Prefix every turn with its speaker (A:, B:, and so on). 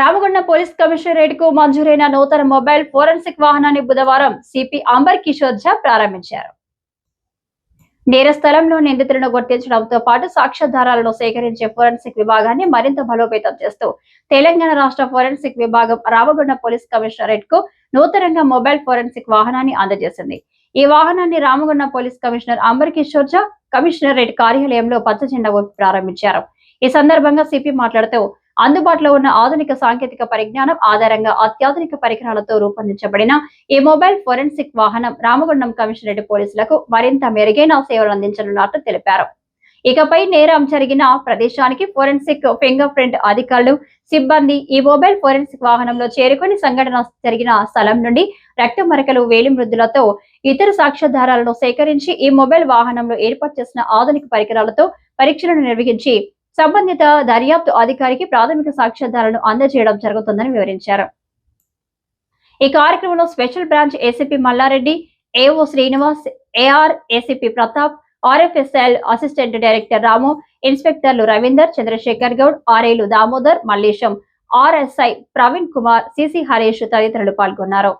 A: Ramagundam police కమిషనరేట్కు మంజూరైన నూతన mobile forensic వాహనాన్ని బుధవారం సిపి అంబర్ కిషోర్ ఝా ప్రారంభించారు. నేర స్థలంలో నిందితులను గుర్తించడంతో పాటు సాక్ష్యాధారాలను సేకరించే ఫోరెన్సిక్ విభాగాన్ని మరింత బలోపేతం చేస్తూ తెలంగాణ రాష్ట్ర ఫోరెన్సిక్ విభాగం రామగుండ పోలీస్ కమిషనరేట్కు నూతనంగా మొబైల్ ఫోరెన్సిక్ వాహనాన్ని అందజేసింది. ఈ వాహనాన్ని Ramagunda police commissioner Amber Kishore Jha commissionerate కార్యాలయంలో పచ్చ జెండా ఊపి ప్రారంభించారు. ఈ సందర్భంగా సిపి మాట్లాడుతూ అందుబాటులో ఉన్న ఆధునిక సాంకేతిక పరిజ్ఞానం ఆధారంగా అత్యాధునిక పరికరాలతో రూపొందించబడిన ఈ మొబైల్ ఫోరెన్సిక్ వాహనం రామగుండం కమిషనరేట్ పోలీసులకు మరింత మెరుగైన సేవలు అందించనున్నట్లు తెలిపారు. ఇకపై నేరం జరిగిన ప్రదేశానికి ఫోరెన్సిక్ ఫింగర్ ప్రింట్ అధికారులు సిబ్బంది ఈ మొబైల్ ఫోరెన్సిక్ వాహనంలో చేరుకొని సంఘటన జరిగిన స్థలం నుండి రక్త మరకలు వేలిమృద్దులతో ఇతర సాక్ష్యాధారాలను సేకరించి ఈ మొబైల్ వాహనంలో ఏర్పాటు చేసిన ఆధునిక పరికరాలతో పరీక్షలను నిర్వహించి సంబంధిత దర్యాప్తు అధికారికి ప్రాథమిక సాక్ష్యాధారాలను అందజేయడం జరుగుతుందని వివరించారు. ఈ కార్యక్రమంలో special branch ACP Mallareddy AO Srinivas AR ACP Pratap RFSL assistant director Ramu ఇన్స్పెక్టర్లు Ravinder Chandrashekar Goud ఆర్ఏలు దామోదర్ మల్లేశం ఆర్ఎస్ఐ ప్రవీణ్ కుమార్ సిసి హరీష్ తదితరులు పాల్గొన్నారు.